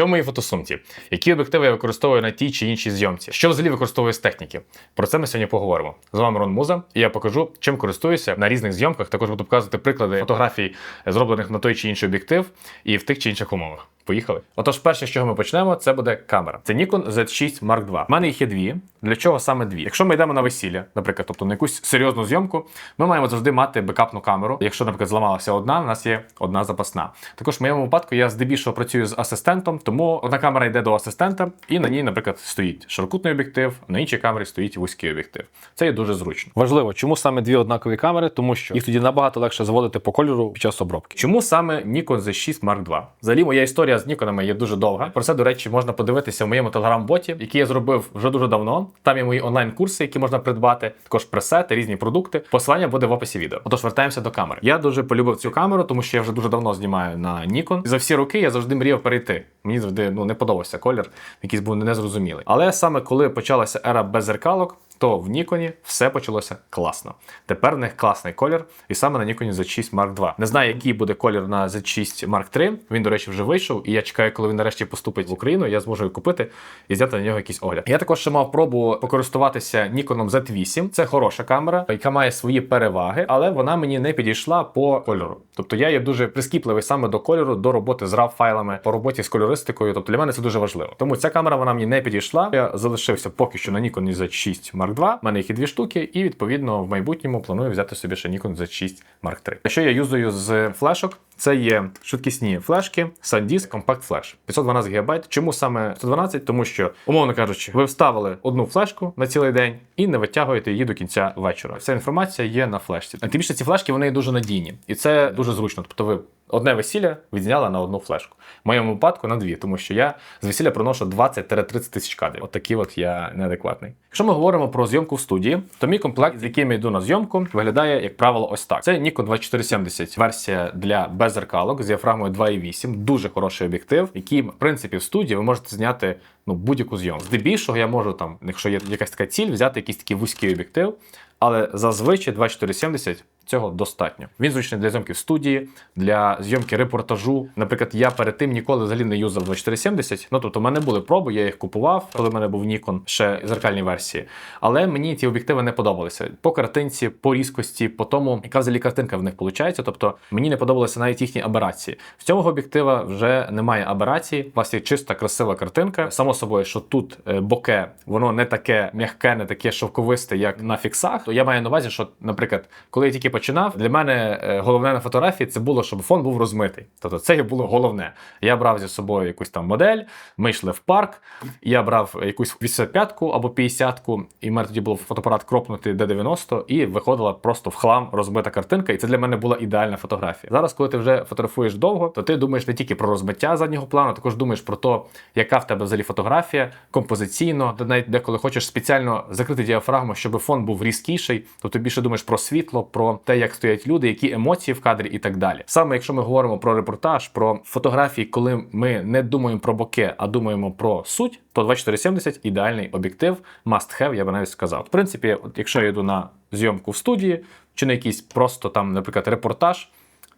Що в моїй фотосумці? Які об'єктиви я використовую на тій чи іншій зйомці? Що взагалі використовую з техніки? Про це ми сьогодні поговоримо. З вами Рон Муза, і я покажу, чим користуюся на різних зйомках. Також буду показувати приклади фотографій, зроблених на той чи інший об'єктив, і в тих чи інших умовах. Поїхали. Отож, перше, з чого ми почнемо, це буде камера. Це Nikon Z6 Mark II. У мене їх є дві. Для чого саме дві? Якщо ми йдемо на весілля, наприклад, тобто на якусь серйозну зйомку, ми маємо завжди мати бекапну камеру. Якщо, наприклад, зламалася одна, у нас є одна запасна. Також в моєму випадку я здебільшого працюю з асистентом, тому одна камера йде до асистента, і на ній, наприклад, стоїть широкутний об'єктив, на іншій камері стоїть вузький об'єктив. Це є дуже зручно. Важливо, чому саме дві однакові камери, тому що їх тоді набагато легше заводити по кольору під час обробки. Чому саме Nikon Z6 Mark II? Взагалі, моя історія з Ніконами є дуже довга. Про це, до речі, можна подивитися в моєму телеграм-боті, який я зробив вже дуже давно. Там є мої онлайн-курси, які можна придбати, також пресети, різні продукти. Посилання буде в описі відео. Отож, вертаємося до камери. Я дуже полюбив цю камеру, тому що я вже дуже давно знімаю на Nikon. За всі роки я завжди мріяв перейти. Мені завжди ну не подобався колір, якийсь був незрозумілий. Але саме коли почалася ера без зеркалок, то в Ніконі все почалося класно. Тепер в них класний колір, і саме на Ніконі Z6 Mark II. Не знаю, який буде колір на Z6 Mark III. Він, до речі, вже вийшов, і я чекаю, коли він нарешті поступить в Україну. Я зможу його купити і зняти на нього якийсь огляд. Я також ще мав пробу покористуватися Ніконом Z8. Це хороша камера, яка має свої переваги, але вона мені не підійшла по кольору. Тобто я є дуже прискіпливий саме до кольору, до роботи з raw файлами, по роботі з кольористикою. Тобто для мене це дуже важливо. Тому ця камера вона мені не підійшла. Я залишився поки що на Nikon Z6 Mark II. У мене їх є дві штуки, і відповідно в майбутньому планую взяти собі ще Nikon Z6 Mark III. Що я юзаю з флешок? Це є швидкісні флешки, SanDisk Compact Flash 512 ГБ. Чому саме 112? Тому що, умовно кажучи, ви вставили одну флешку на цілий день і не витягуєте її до кінця вечора. Вся інформація є на флешці. А тим більше ці флешки вони дуже надійні, і це дуже зручно. Тобто ви. Одне весілля відзняла на одну флешку. В моєму випадку на дві, тому що я з весілля приношу 20-30 тисяч кадрів. От такий от я неадекватний. Якщо ми говоримо про зйомку в студії, то мій комплект, з яким я йду на зйомку, виглядає, як правило, ось так. Це Nikon 2470, версія для беззеркалок з діафрагмою 2.8. Дуже хороший об'єктив, який, в принципі, в студії ви можете зняти ну, будь-яку зйомку. Здебільшого я можу там, якщо є якась така ціль, взяти якийсь такий вузький об'єктив, але зазвичай 2470 Цього достатньо. Він зручний для зйомки в студії, для зйомки репортажу. Наприклад, я перед тим ніколи взагалі не юзав 2470. Ну тобто, в мене були проби, я їх купував, коли в мене був Nikon, ще зеркальні версії. Але мені ті об'єктиви не подобалися по картинці, по різкості, по тому, яка взагалі картинка в них виходить. Тобто мені не подобалися навіть їхні аберації. В цьому об'єктива вже немає аберації. У вас є чиста, красива картинка. Само собою, що тут е, боке, воно не таке м'яке, не таке шовковисте, як на фіксах. То я маю на увазі, що, наприклад, коли я тільки починав, для мене е, головне на фотографії це було, щоб фон був розмитий. Тобто це було головне. Я брав зі собою якусь там модель, ми йшли в парк, я брав якусь 85-ку або 50-ку, і в мене тоді був фотоапарат кропнутий D90, і виходила просто в хлам розмита картинка, і це для мене була ідеальна фотографія. Зараз, коли ти вже фотографуєш довго, то ти думаєш не тільки про розмиття заднього плану, також думаєш про те, яка в тебе взагалі фотографія, композиційно, ти навіть деколи хочеш спеціально закрити діафрагму, щоб фон був різкіший, то ти більше думаєш про світло, про те, як стоять люди, які емоції в кадрі і так далі. Саме якщо ми говоримо про репортаж, про фотографії, коли ми не думаємо про боке, а думаємо про суть, то 2470 ідеальний об'єктив, must have, я би навіть сказав. В принципі, от якщо я йду на зйомку в студії, чи на якийсь просто там, наприклад, репортаж.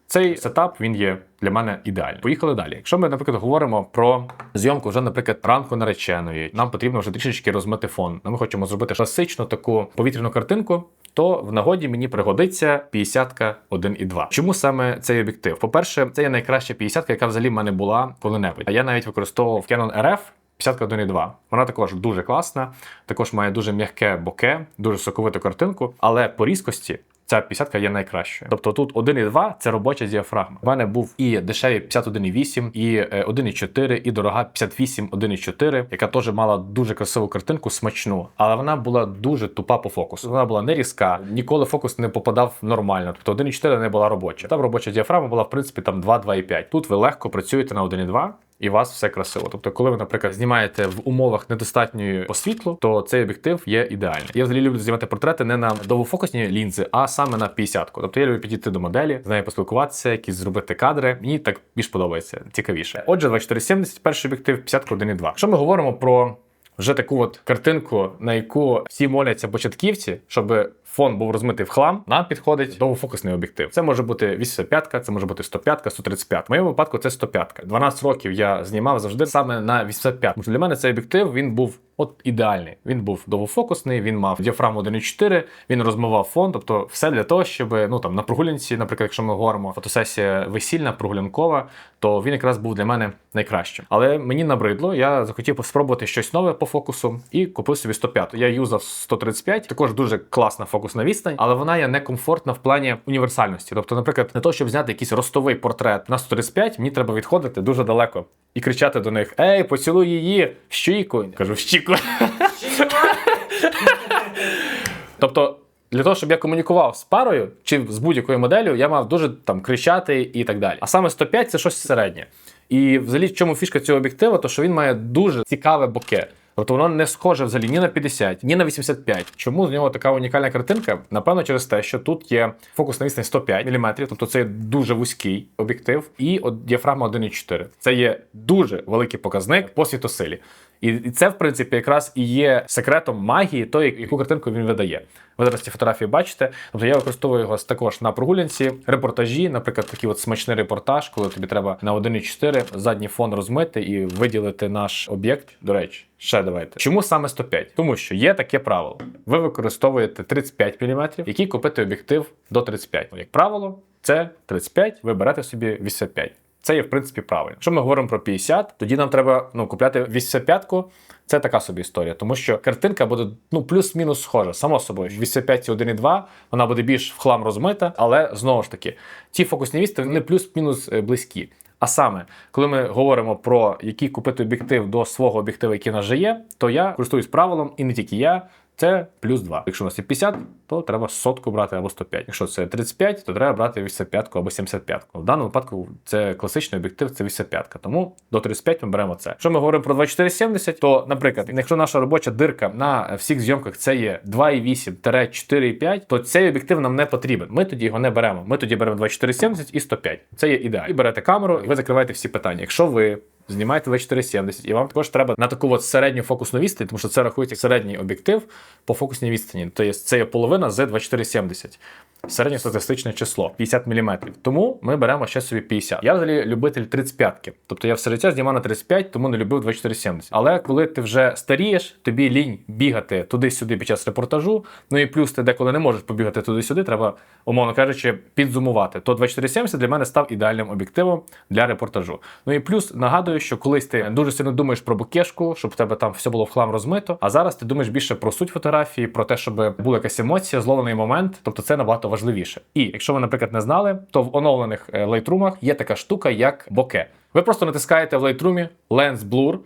Цей сетап він є для мене ідеальний. Поїхали далі. Якщо ми, наприклад, говоримо про зйомку вже, наприклад, ранку нареченої, нам потрібно вже трішечки розмити фон. Ми хочемо зробити класичну таку повітряну картинку. То в нагоді мені пригодиться 50-ка 1.2. Чому саме цей об'єктив? По-перше, це є найкраща 50-ка, яка взагалі в мене була коли-небудь. А я навіть використовував Canon RF 50 1.2. Вона також дуже класна, також має дуже м'яке боке, дуже соковиту картинку, але по різкості ця 50 є найкращою. Тобто тут 1,2 це робоча діафрагма. У мене був і дешеві 51,8, і 1,4, і дорога 58 1,4, яка теж мала дуже красиву картинку, смачну, але вона була дуже тупа по фокусу. Вона була не різка, ніколи фокус не попадав нормально. Тобто 1,4 не була робоча. Там робоча діафрагма була в принципі там 2-2,5. Тут ви легко працюєте на 1,2 і вас все красиво. Тобто, коли ви, наприклад, знімаєте в умовах недостатньої освітлу, то цей об'єктив є ідеальний. Я взагалі люблю знімати портрети не на довгофокусні лінзи, а саме на 50-ку. Тобто я люблю підійти до моделі, з нею поспілкуватися, якісь зробити кадри. Мені так більш подобається, цікавіше. Отже, 2470, перший об'єктив, 50 1.2. Якщо ми говоримо про вже таку от картинку, на яку всі моляться початківці, щоб фон був розмитий в хлам, нам підходить довгофокусний об'єктив. Це може бути 85, це може бути 105, 135. В моєму випадку це 105. 12 років я знімав завжди саме на 85. Тому що для мене цей об'єктив він був от ідеальний. Він був довгофокусний, він мав діафрагму 1.4, він розмивав фон, тобто все для того, щоб ну там на прогулянці, наприклад, якщо ми говоримо фотосесія весільна, прогулянкова, то він якраз був для мене найкращим. Але мені набридло, я захотів спробувати щось нове по фокусу і купив собі 105. Я юзав 135, також дуже класна фокусна відстань, але вона є некомфортна в плані універсальності. Тобто, наприклад, не то, щоб зняти якийсь ростовий портрет на 135, мені треба відходити дуже далеко і кричати до них: Ей, поцілуй її в щійку. Кажу, в щіку. Тобто, для того, щоб я комунікував з парою чи з будь-якою моделлю, я мав дуже там кричати і так далі. А саме 105 це щось середнє. І взагалі, в чому фішка цього об'єктива, то що він має дуже цікаве боке. Тобто воно не схоже взагалі ні на 50, ні на 85. Чому з нього така унікальна картинка? Напевно, через те, що тут є фокус на відстань 105 мм, тобто це є дуже вузький об'єктив, і діафрагма 1,4. Це є дуже великий показник по світосилі. І це, в принципі, якраз і є секретом магії, той, яку картинку він видає. Ви зараз ці фотографії бачите. Тобто я використовую його також на прогулянці, репортажі, наприклад, такий от смачний репортаж, коли тобі треба на 1,4 задній фон розмити і виділити наш об'єкт. До речі, ще давайте. Чому саме 105? Тому що є таке правило. Ви використовуєте 35 мм, який купити об'єктив до 35. Як правило, це 35, ви берете собі 85. Це є в принципі правильно. Якщо ми говоримо про 50, тоді нам треба ну, купляти 85-ку. Це така собі історія, тому що картинка буде ну плюс-мінус схожа. Само собою, 85 1,2, вона буде більш в хлам розмита, але знову ж таки, ті фокусні вісти вони плюс-мінус е, близькі. А саме, коли ми говоримо про який купити об'єктив до свого об'єктива, який в нас вже є, то я користуюсь правилом, і не тільки я. Це плюс 2. Якщо у нас є 50, то треба сотку брати або 105. Якщо це 35, то треба брати 85 або 75. В даному випадку це класичний об'єктив, це 85. Тому до 35 ми беремо це. Якщо ми говоримо про 2470, то, наприклад, якщо наша робоча дирка на всіх зйомках це є 2,8-4,5, то цей об'єктив нам не потрібен. Ми тоді його не беремо. Ми тоді беремо 2470 і 105. Це є ідеально. І берете камеру, і ви закриваєте всі питання. Якщо ви знімаєте 2470, і вам також треба на таку от середню фокусну відстань, тому що це рахується як середній об'єктив по фокусній відстані. Тобто це є половина з 2470. Середньостатистичне число 50 мм. Тому ми беремо ще собі 50. Я взагалі любитель 35-ки. Тобто я все життя знімав на 35, тому не любив 2470. Але коли ти вже старієш, тобі лінь бігати туди-сюди під час репортажу. Ну і плюс ти деколи не можеш побігати туди-сюди, треба, умовно кажучи, підзумувати. То 2470 для мене став ідеальним об'єктивом для репортажу. Ну і плюс нагадую, що колись ти дуже сильно думаєш про букешку, щоб в тебе там все було в хлам розмито. А зараз ти думаєш більше про суть фотографії, про те, щоб була якась емоція, зловлений момент. Тобто це набагато важливіше. І якщо ви, наприклад, не знали, то в оновлених е, Lightroom є така штука, як боке. Ви просто натискаєте в Lightroom Lens Blur,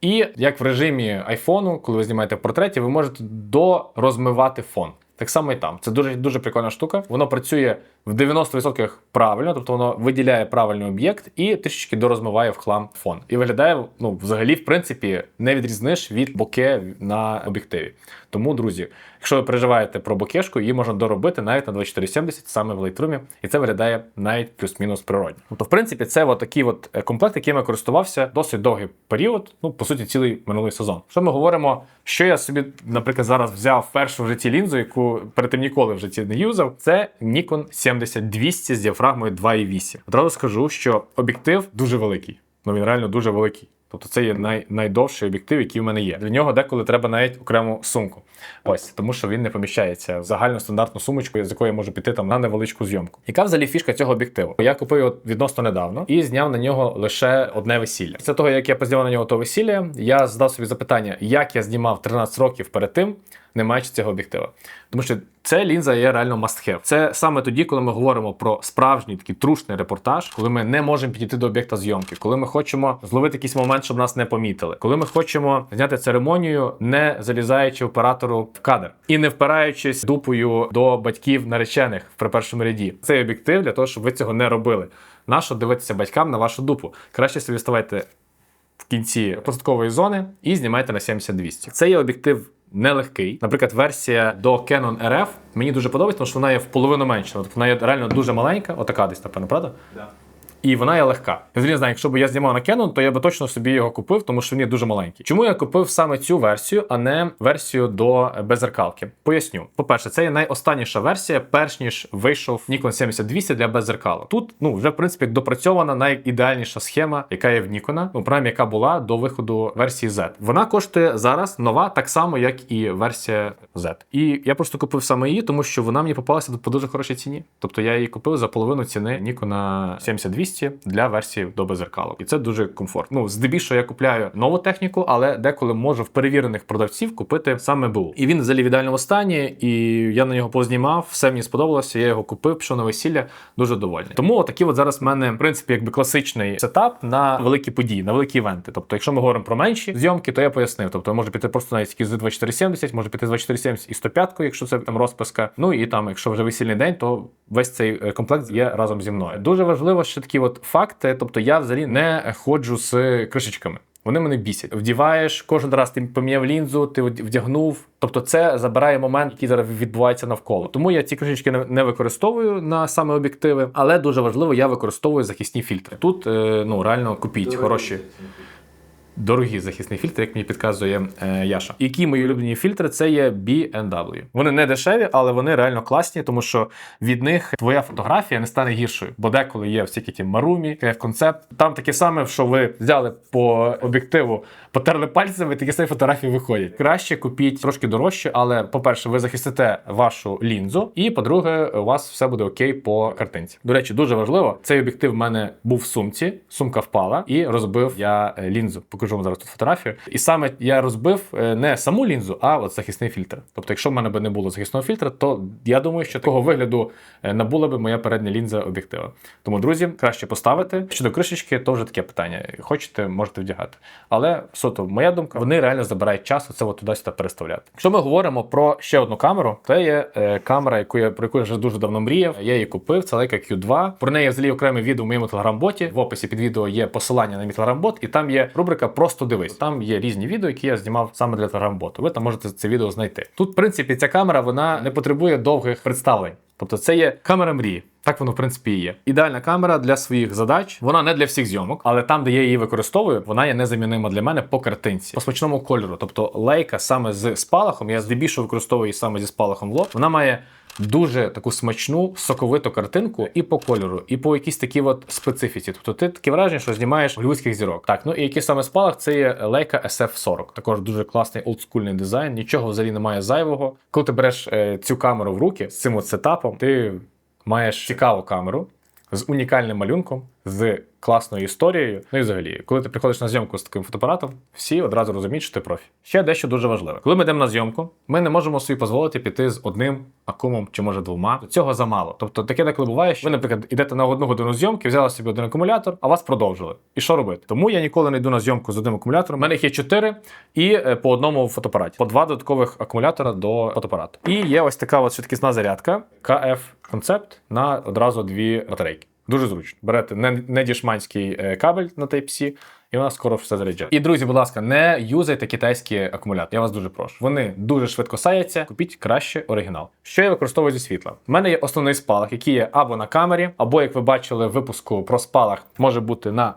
і як в режимі айфону, коли ви знімаєте в портреті, ви можете дорозмивати фон. Так само і там. Це дуже дуже прикольна штука. Воно працює в 90% правильно, тобто воно виділяє правильний об'єкт і трішечки дорозмиває в хлам фон. І виглядає, ну, взагалі, в принципі, не відрізниш від боке на об'єктиві. Тому, друзі, якщо ви переживаєте про бокешку, її можна доробити навіть на 2470 саме в Lightroom, і це виглядає навіть плюс-мінус природньо. Тобто, в принципі, це от такий от е, комплект, яким я користувався досить довгий період, ну, по суті, цілий минулий сезон. Що ми говоримо, що я собі, наприклад, зараз взяв першу в житті лінзу, яку перед тим ніколи в житті не юзав, це Nikon 70-200 з діафрагмою 2,8. Одразу скажу, що об'єктив дуже великий. Ну він реально дуже великий. Тобто це є най, найдовший об'єктив, який в мене є. Для нього деколи треба навіть окрему сумку. Ось, тому що він не поміщається в загальну стандартну сумочку, з якої я можу піти там на невеличку зйомку. Яка взагалі фішка цього об'єктиву? Я купив його відносно недавно і зняв на нього лише одне весілля. Після того, як я позняв на нього то весілля, я задав собі запитання, як я знімав 13 років перед тим, не маючи цього об'єктива. Тому що це лінза є реально must have. Це саме тоді, коли ми говоримо про справжній такий трушний репортаж, коли ми не можемо підійти до об'єкта зйомки, коли ми хочемо зловити якийсь момент, щоб нас не помітили, коли ми хочемо зняти церемонію, не залізаючи оператору в кадр і не впираючись дупою до батьків наречених при першому ряді. Цей об'єктив для того, щоб ви цього не робили. Нащо дивитися батькам на вашу дупу? Краще собі ставайте в кінці посадкової зони і знімайте на 70-200. Це є об'єктив нелегкий. Наприклад, версія до Canon RF мені дуже подобається, тому що вона є в половину менша. Тобто вона є реально дуже маленька, отака десь, напевно, правда? Да. І вона є легка. Я не знаю, якщо б я знімав на Canon, то я би точно собі його купив, тому що він є дуже маленький. Чому я купив саме цю версію, а не версію до беззеркалки? Поясню. По-перше, це є найостанніша версія, перш ніж вийшов Nikon 7200 для беззеркала. Тут ну вже в принципі допрацьована найідеальніша схема, яка є в Nikon, ну принаймні, яка була до виходу версії Z. Вона коштує зараз нова, так само як і версія Z. І я просто купив саме її, тому що вона мені попалася по дуже хорошій ціні. Тобто я її купив за половину ціни Nikon 7200 для версії до беззеркалу. І це дуже комфортно. Ну, здебільшого я купляю нову техніку, але деколи можу в перевірених продавців купити саме БУ. І він взагалі в ідеальному стані, і я на нього познімав, все мені сподобалося. Я його купив, пішов на весілля, дуже довольний. Тому такий от зараз в мене, в принципі, якби класичний сетап на великі події, на великі івенти. Тобто, якщо ми говоримо про менші зйомки, то я пояснив. Тобто, може піти просто навіть з 2470, може піти з 2470 і 105, якщо це там розписка. Ну і там, якщо вже весільний день, то весь цей е, комплект є разом зі мною. Дуже важливо ще такі от факти. Тобто я взагалі не ходжу з кришечками. Вони мене бісять. Вдіваєш кожен раз ти поміняв лінзу, ти вдягнув. Тобто, це забирає момент, який зараз відбувається навколо. Тому я ці кришечки не- використовую на саме об'єктиви, але дуже важливо, я використовую захисні фільтри. Тут е, ну реально купіть хороші. Дорогі захисні фільтри, як мені підказує е, Яша. Які мої улюблені фільтри, це є B&W. Вони не дешеві, але вони реально класні, тому що від них твоя фотографія не стане гіршою. Бо деколи є всякі ті марумі, концепт. Там таке саме, що ви взяли по об'єктиву, потерли пальцями, такі самі фотографії виходять. Краще купіть трошки дорожче, але по-перше, ви захистите вашу лінзу, і по-друге, у вас все буде окей по картинці. До речі, дуже важливо. Цей об'єктив в мене був в сумці, сумка впала і розбив я е, лінзу. Покажу вам зараз тут фотографію. І саме я розбив е, не саму лінзу, а от захисний фільтр. Тобто, якщо в мене би не було захисного фільтра, то я думаю, що такого вигляду е, набула би моя передня лінза об'єктива. Тому, друзі, краще поставити. Щодо кришечки, то вже таке питання. Хочете, можете вдягати. Але суто, моя думка, вони реально забирають час оце туди-сюди переставляти. Якщо ми говоримо про ще одну камеру, це є е, камера, яку я про яку я вже дуже давно мріяв. Я її купив. Це Leica Q2. Про неї взагалі окреме відео в моєму телеграм-боті. В описі під відео є посилання на мій телеграм-бот, і там є рубрика Просто дивись. Там є різні відео, які я знімав саме для телеграм-боту. Ви там можете це відео знайти. Тут, в принципі, ця камера вона не потребує довгих представлень. Тобто це є камера мрії. Так воно в принципі і є. Ідеальна камера для своїх задач. Вона не для всіх зйомок, але там, де я її використовую, вона є незамінима для мене по картинці, по смачному кольору. Тобто лейка саме з спалахом, я здебільшого використовую її саме зі спалахом в лоб. Вона має дуже таку смачну, соковиту картинку і по кольору, і по якійсь такій от специфіці. Тобто ти таке враження, що знімаєш голівудських зірок. Так, ну і який саме спалах, це є Leica SF40. Також дуже класний олдскульний дизайн, нічого взагалі немає зайвого. Коли ти береш е, цю камеру в руки з цим от сетапом, ти маєш цікаву камеру з унікальним малюнком, з класною історією. Ну і взагалі, коли ти приходиш на зйомку з таким фотоапаратом, всі одразу розуміють, що ти профі. Ще дещо дуже важливе. Коли ми йдемо на зйомку, ми не можемо собі дозволити піти з одним акумом чи може двома. Цього замало. Тобто таке деколи буває, що ви, наприклад, йдете на одну годину зйомки, взяли собі один акумулятор, а вас продовжили. І що робити? Тому я ніколи не йду на зйомку з одним акумулятором. У мене їх є чотири і е, по одному в фотоапараті, по два додаткових акумулятора до фотоапарату. І є ось така от швидкісна зарядка KF Concept на одразу дві батарейки. Дуже зручно. Берете не, не дішманський е, кабель на Type-C, і вона скоро все заряджає. І друзі, будь ласка, не юзайте китайські акумулятори. Я вас дуже прошу. Вони дуже швидко саяться. Купіть краще оригінал. Що я використовую зі світла? У мене є основний спалах, який є або на камері, або як ви бачили в випуску про спалах, може бути на.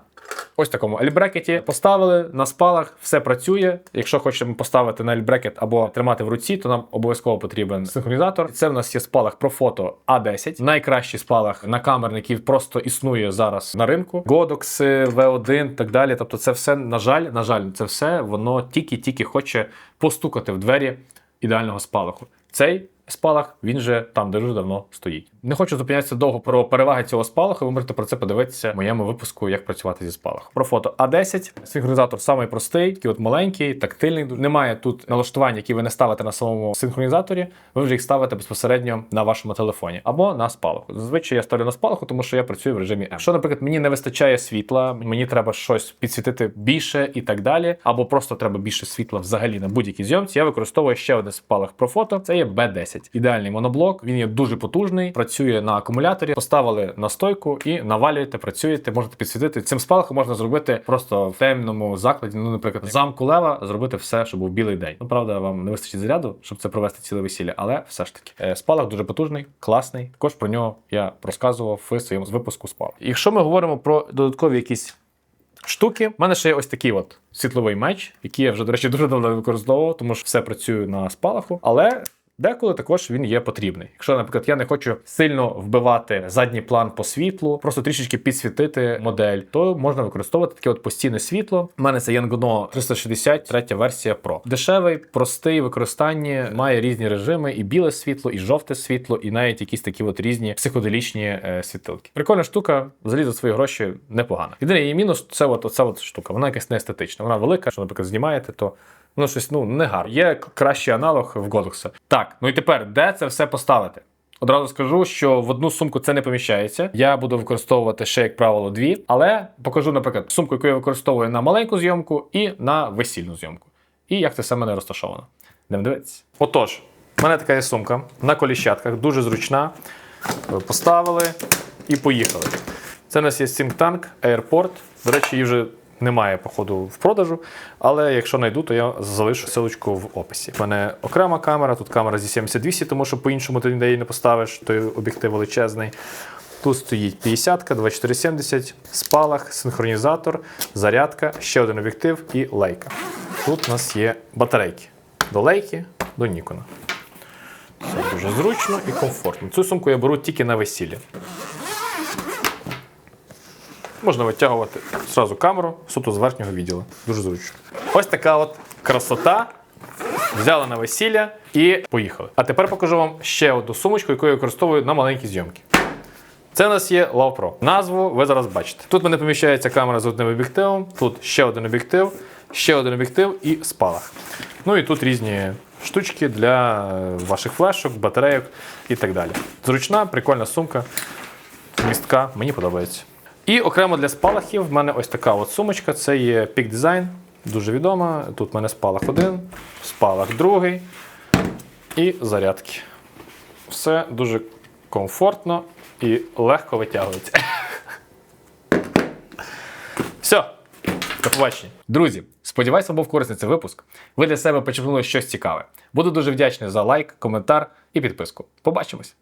Ось такому альбрекеті поставили на спалах, все працює. Якщо хочемо поставити на альбрекет або тримати в руці, то нам обов'язково потрібен синхронізатор. Це в нас є спалах фото А10, найкращий спалах на камерник, який просто існує зараз на ринку. Godox, V1 так далі. Тобто, це все, на жаль, на жаль, це все воно тільки-тільки хоче постукати в двері ідеального спалаху. Цей спалах він же там дуже давно стоїть. Не хочу зупинятися довго про переваги цього спалаху. Ви можете про це подивитися в моєму випуску, як працювати зі спалахом. Про фото А10. Синхронізатор самий простий, такий от маленький, тактильний. Немає тут налаштувань, які ви не ставите на самому синхронізаторі. Ви вже їх ставите безпосередньо на вашому телефоні або на спалаху. Зазвичай я ставлю на спалаху, тому що я працюю в режимі M. Що, наприклад, мені не вистачає світла, мені треба щось підсвітити більше і так далі, або просто треба більше світла взагалі на будь-якій зйомці. Я використовую ще один спалах про фото. Це є B10. 10. Ідеальний моноблок, він є дуже потужний, працює на акумуляторі. Поставили на стойку і навалюєте, працюєте, можете підсвітити. Цим спалахом можна зробити просто в темному закладі. Ну, наприклад, замку лева зробити все, щоб був білий день. Ну правда, вам не вистачить заряду, щоб це провести ціле весілля, але все ж таки Е, спалах дуже потужний, класний. Також про нього я розказував в своєму випуску спалах. Якщо ми говоримо про додаткові якісь штуки. У мене ще є ось такий от світловий меч, який я вже, до речі, дуже давно використовував, тому що все працює на спалаху. Але. Деколи також він є потрібний. Якщо, наприклад, я не хочу сильно вбивати задній план по світлу, просто трішечки підсвітити модель, то можна використовувати таке от постійне світло. У мене це Yangono 360, третя версія Pro. Дешевий, простий в використанні, має різні режими: і біле світло, і жовте світло, і навіть якісь такі от різні психоделічні е, світилки. Прикольна штука, взагалі за свої гроші непогана. Єдиний її мінус це от оця от штука. Вона якась не естетична. Вона велика, що, наприклад, знімаєте, то Ну, щось ну не гарно. Є кращий аналог в Godox. Так, ну і тепер, де це все поставити? Одразу скажу, що в одну сумку це не поміщається. Я буду використовувати ще, як правило, дві, але покажу, наприклад, сумку, яку я використовую на маленьку зйомку і на весільну зйомку. І як це все в мене розташовано. Будемо дивитися. Отож, в мене така є сумка на коліщатках, дуже зручна. Поставили і поїхали. Це у нас є SingTank Airport. До речі, її вже немає, походу, в продажу. Але якщо знайду, то я залишу ссылочку в описі. У мене окрема камера, тут камера зі 70-200, тому що по-іншому ти ніде її не поставиш, той об'єктив величезний. Тут стоїть 50, 2470, спалах, синхронізатор, зарядка, ще один об'єктив і лейка. Тут у нас є батарейки. До лейки, до Нікона. Все дуже зручно і комфортно. Цю сумку я беру тільки на весілля. Можна витягувати зразу камеру суто з верхнього відділу. Дуже зручно. Ось така от красота. Взяли на весілля і поїхали. А тепер покажу вам ще одну сумочку, яку я використовую на маленькі зйомки. Це у нас є Love Pro. Назву ви зараз бачите. Тут в мене поміщається камера з одним об'єктивом, тут ще один об'єктив, ще один об'єктив і спалах. Ну і тут різні штучки для ваших флешок, батарейок і так далі. Зручна, прикольна сумка, містка, мені подобається. І окремо для спалахів в мене ось така от сумочка. Це є Peak Design, дуже відома. Тут в мене спалах один, спалах другий і зарядки. Все дуже комфортно і легко витягується. Все. До побачення. Друзі, сподіваюся, вам був корисний цей випуск. Ви для себе почерпнули щось цікаве. Буду дуже вдячний за лайк, коментар і підписку. Побачимось!